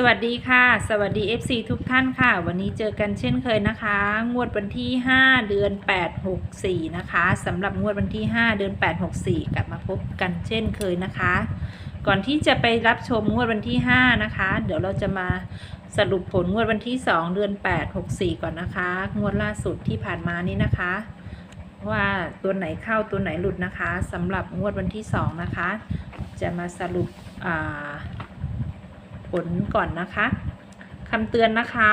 สวัสดีค่ะ สวัสดี FC ทุกท่านค่ะ วันนี้เจอกันเช่นเคยนะคะ งวดวันที่ 5 เดือน 8 64 นะคะสำหรับงวดวันที่ 5 เดือน 8 64 กลับมาพบกันเช่นเคยนะคะ ก่อนที่จะไปรับชมงวดวันที่ 5 นะคะ เดี๋ยวเราจะมาสรุปผลงวดวันที่ 2 เดือน 8 64 ก่อนนะคะ งวดล่าสุดที่ผ่านมานี้นะคะ ว่าตัวไหนเข้าตัวไหนหลุดนะคะสำหรับงวดวันที่ 2 นะคะ จะมาสรุปอ่า ผลก่อนนะคะคำเตือนนะคะ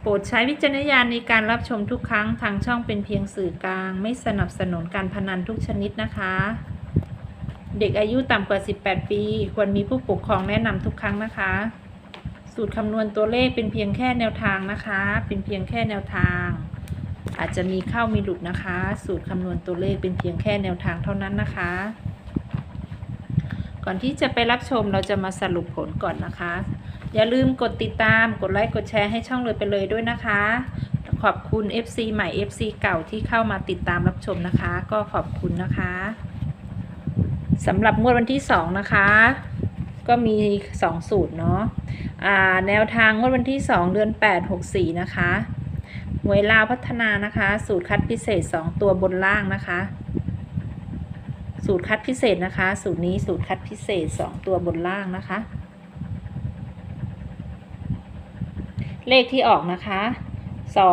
โปรดใช้วิจารณญาณในการรับชมทุกครั้งทางช่องเป็นเพียงสื่อกลาง ไม่สนับสนุนการพนันทุกชนิดนะคะ เด็กอายุต่ำกว่า 18 ปี ควรมีผู้ปกครองแนะนำทุกครั้งนะคะ สูตรคำนวณตัวเลขเป็นเพียงแค่แนวทางนะคะ เป็นเพียงแค่แนวทาง อาจจะมีเข้ามีหลุดนะคะ สูตรคำนวณตัวเลขเป็นเพียงแค่แนวทางเท่านั้นนะคะ ก่อนที่จะไปรับชมเราจะมาสรุปผลก่อนนะคะ อย่าลืมกดติดตามกดไลค์กดแชร์ให้ช่องเลยไปเลยด้วยนะคะ ขอบคุณ FC ใหม่ FC เก่าที่เข้ามาติดตามรับชมนะคะ ก็ขอบคุณนะคะสำหรับงวดวันที่ 2 นะคะ ก็มี 2 สูตรเนาะอ่าแนวทางงวดวันที่ 2 เดือน 8 64 นะคะหวยลาวพัฒนานะคะ สูตรคัดพิเศษ 2 ตัวบนล่างนะคะ สูตรคัดพิเศษนะคะ สูตรนี้สูตรคัดพิเศษ 2 ตัวบนล่างนะคะ เลขที่ออกนะคะ 2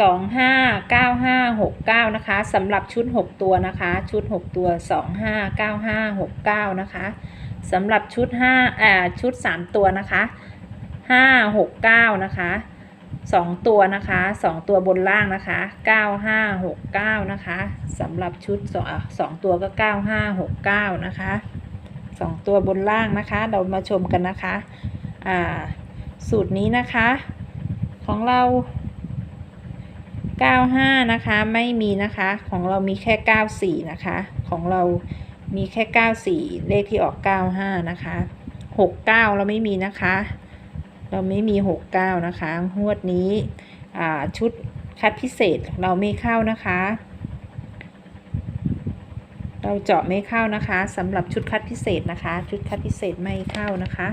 2 5 9 5 6 9 นะคะสำหรับชุด 6 ตัวนะคะ ชุด 6 ตัว 2 5 9 5 6 9 นะคะสำหรับชุด5อ่าชุด 3 ตัวนะคะ 5 6 9 นะคะ สองตัวนะคะสองตัวบนล่างนะคะเก้าห้าหกเก้านะคะสำหรับชุดสองสองตัวก็เก้าห้าหกเก้านะคะสองตัวบนล่างนะคะ เรามาชมกันนะคะอ่าสูตรนี้นะคะ ของเราเก้าห้านะคะ ไม่มีนะคะ ของเรามีแค่เก้าสี่นะคะ ของเรามีแค่เก้าสี่เลขที่ออกเก้าห้านะคะหกเก้าเราไม่มีนะคะ เราไม่มี 69 นะคะงวดนี้ชุดคัดพิเศษเราไม่เข้านะคะ เราเจาะไม่เข้านะคะสำหรับชุดคัดพิเศษนะคะ ชุดคัดพิเศษไม่เข้านะคะ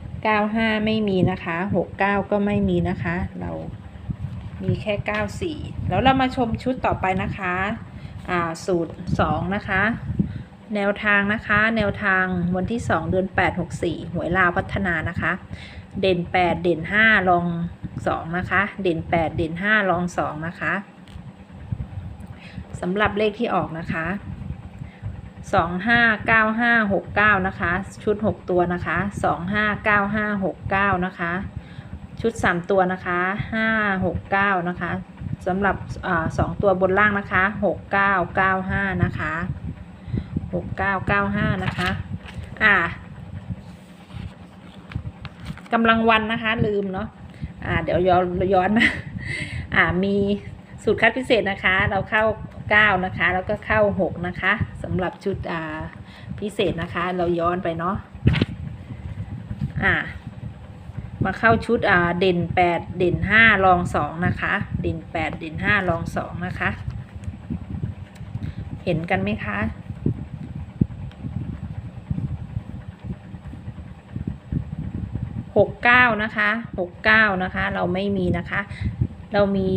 95 ไม่มีนะคะ 69 ก็ไม่มีนะคะ เรามีแค่ 94 แล้วเรามาชมชุดต่อไปนะคะสูตร 2 นะคะ แนวทางนะคะ แนวทางวันที่ 2 เดือน 8 64 หวยลาวพัฒนานะคะ เด่น 8 เด่น 5 ลอง 2 นะคะ เด่น 8 เด่น 5 ลอง 2 นะคะสำหรับเลขที่ออกนะคะ2 5 9 5 6 9นะคะ ชุด6ตัวนะคะ2 5 9 5 6 9นะคะ ชุด3ตัวนะคะ5 6 9นะคะสำหรับสองตัวบนล่างนะคะ6 9 9 5นะคะ หกเก้าเก้าห้านะคะ อ่ากำลังวันนะคะ ลืมเนาะอ่า เดี๋ยวย้อนย้อนมา อ่ามีสูตรคัดพิเศษนะคะ เราเข้าเก้านะคะ แล้วก็เข้าหกนะคะสำหรับชุดอ่าพิเศษนะคะ เราย้อนไปเนาะอ่ามาเข้าชุดอ่าเด่นแปดเด่นห้ารองสองนะคะ เด่นแปดเด่นห้ารองสองนะคะ เห็นกันไหมคะ หกเก้านะคะหกเก้านะคะ เราไม่มีนะคะ เรามี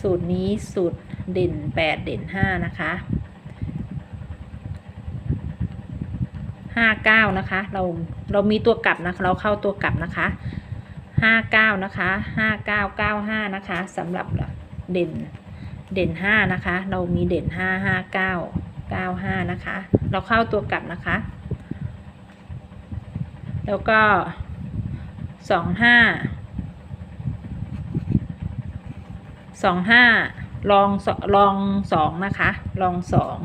สูตรนี้สูตรเด่นแปดเด่นห้านะคะห้าเก้านะคะ เราเรามีตัวกลับนะคะ เราเข้าตัวกลับนะคะห้าเก้านะคะห้าเก้าเก้าห้านะคะสำหรับเด่นเด่นห้านะคะ เรามีเด่นห้าห้าเก้าเก้าห้านะคะ เราเข้าตัวกลับนะคะ แล้วก็สองห้าสองห้าลองลองสองนะคะ ลองสอง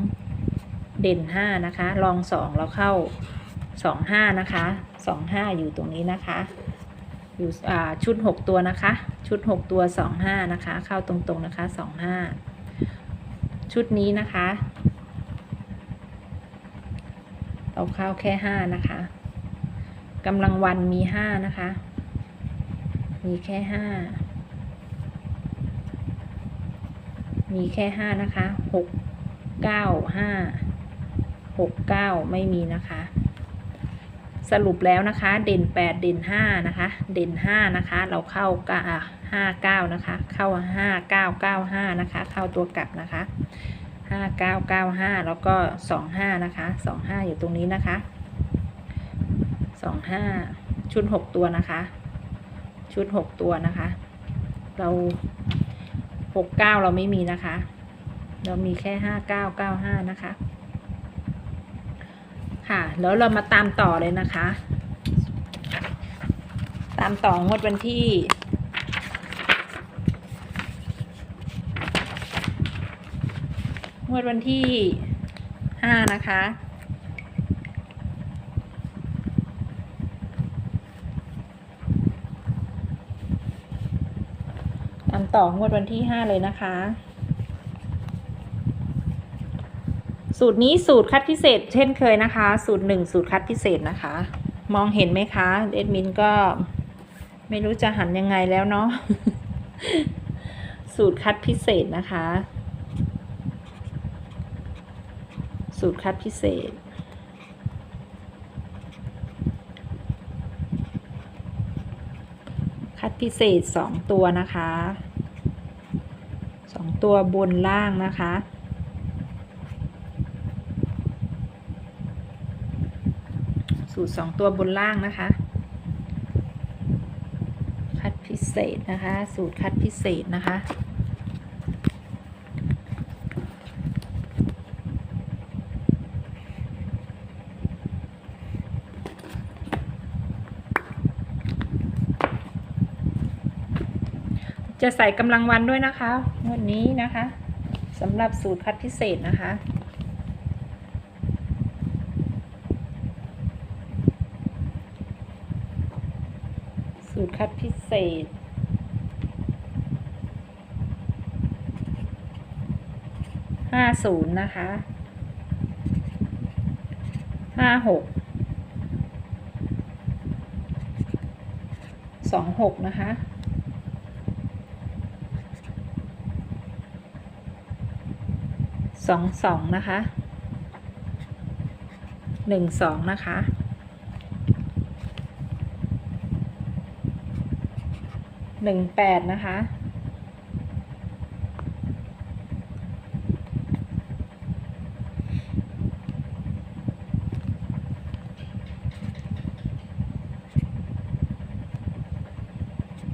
เด่นห้านะคะ ลองสองเราเข้าสองห้านะคะสองห้าอยู่ตรงนี้นะคะ อยู่ชุดหกตัวนะคะ ชุดหกตัวสองห้านะคะ เข้าตรงๆนะคะสองห้าชุดนี้นะคะ เราเข้าแค่ห้านะคะ กำลังวันมีห้านะคะ มีแค่ห้า มีแค่ห้านะคะหกเก้าห้าหกเก้าไม่มีนะคะ สรุปแล้วนะคะ เด่นแปดเด่นห้านะคะ เด่นห้านะคะ เราเข้าก้าห้าเก้านะคะ เข้าห้าเก้าเก้าห้านะคะ เข้าตัวกลับนะคะห้าเก้าเก้าห้าแล้วก็สองห้านะคะสองห้าอยู่ตรงนี้นะคะ สองห้าชุดหกตัวนะคะ ชุดหกตัวนะคะ เราหกเก้าเราไม่มีนะคะ เรามีแค่ห้าเก้าเก้าห้านะคะ ค่ะ แล้วเรามาตามต่อเลยนะคะ ตามต่องวดวันที่งวดวันที่ห้านะคะ ต่องวดวันที่ห้าเลยนะคะ สูตรนี้สูตรคัดพิเศษ เช่นเคยนะคะ สูตรหนึ่งสูตรคัดพิเศษนะคะ มองเห็นไหมคะเอดมินก็ไม่รู้จะหันยังไงแล้วเนาะสูตรคัดพิเศษนะคะ สูตรคัดพิเศษคัดพิเศษสองตัวนะคะ องตัวบนล่างนะคะ สูตรสองตัวบนล่างนะคะ คัดพิเศษนะคะ สูตรคัดพิเศษนะคะ จะใส่กำลังวันด้วยนะคะงวันนี้นะคะสำหรับสูตรคัดพิเศษนะคะสูตรคัดพิเศษ ห้าศูนย์นะคะ ห้าหก สองหกนะคะ สองสองนะคะหนึ่งสองนะคะหนึ่งแปดนะคะ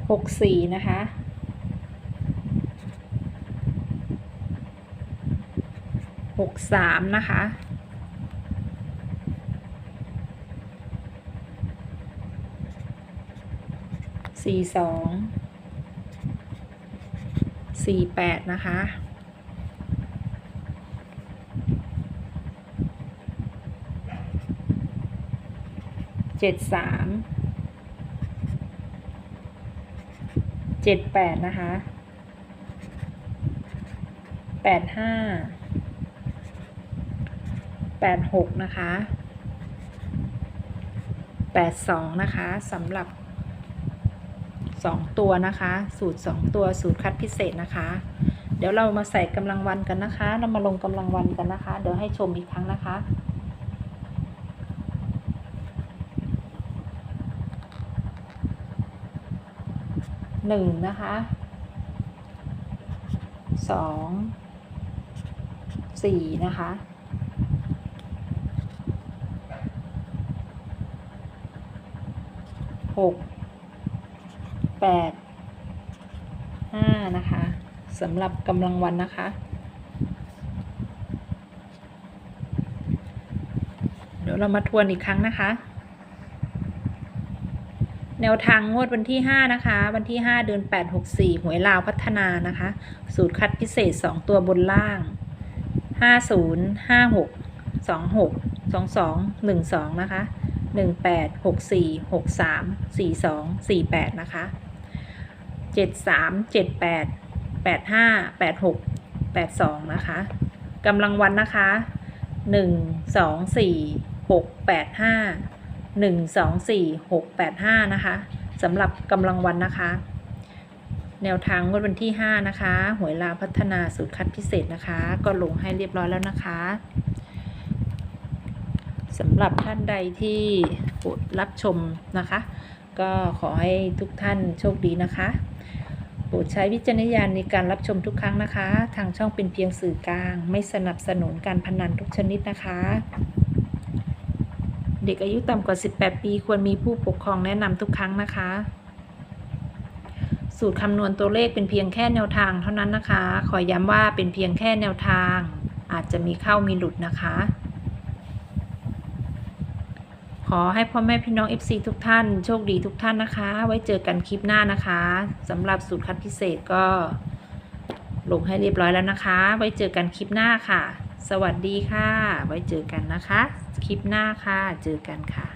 หกสี่นะคะ กสามนะคะ สี่สอง สี่แปดนะคะ เจ็ดสาม เจ็ดแปดนะคะแปดห้า แปดหกนะคะแปดสองนะคะสำหรับสองตัวนะคะ สูตรสองตัวสูตรคัดพิเศษนะคะ เดี๋ยวเรามาใส่กำลังวันกันนะคะ เรามาลงกำลังวันกันนะคะ เดี๋ยวให้ชมอีกครั้งนะคะหนึ่งนะคะสองสี่นะคะ ห กแปดห้านะคะสำหรับกำลังวันนะคะ เดี๋ยวเรามาทวนอีกครั้งนะคะ แนวทางงวดวันที่ 5 นะคะ วันที่ 5 เดือน 8 64 หวยลาวพัฒนานะคะ สูตรคัดพิเศษ 2 ตัวบนล่าง 50 56 26 22 12 นะคะ 18 64 63 42 48 นะคะ 73 78 85 86 82 นะคะกำลังวันนะคะ 1 2 4 6 8 5 1 2 4 6 8 5 นะคะสำหรับกำลังวันนะคะ แนวทางงวดวันที่ 5 นะคะหวยลาพัฒนาสูตรคัดพิเศษนะคะ ก็ลงให้เรียบร้อยแล้วนะคะ สำหรับท่านใดที่รับชมนะคะ ก็ขอให้ทุกท่านโชคดีนะคะโปรดใช้วิจารณญาณในการรับชมทุกครั้งนะคะ ทางช่องเป็นเพียงสื่อกลาง ไม่สนับสนุนการพนันทุกชนิดนะคะ เด็กอายุต่ำกว่า 18 ปีควรมีผู้ปกครองแนะนำทุกครั้งนะคะสูตรคำนวณตัวเลขเป็นเพียงแค่แนวทางเท่านั้นนะคะ ขอย้ำว่าเป็นเพียงแค่แนวทาง อาจจะมีเข้ามีหลุดนะคะ ขอให้พ่อแม่พี่น้อง FC ทุกท่านโชคดีทุกท่านนะคะ ไว้เจอกันคลิปหน้านะคะสำหรับสูตรคัดพิเศษก็ลงให้เรียบร้อยแล้วนะคะ ไว้เจอกันคลิปหน้าค่ะ สวัสดีค่ะ ไว้เจอกันนะคะ คลิปหน้าค่ะ เจอกันค่ะ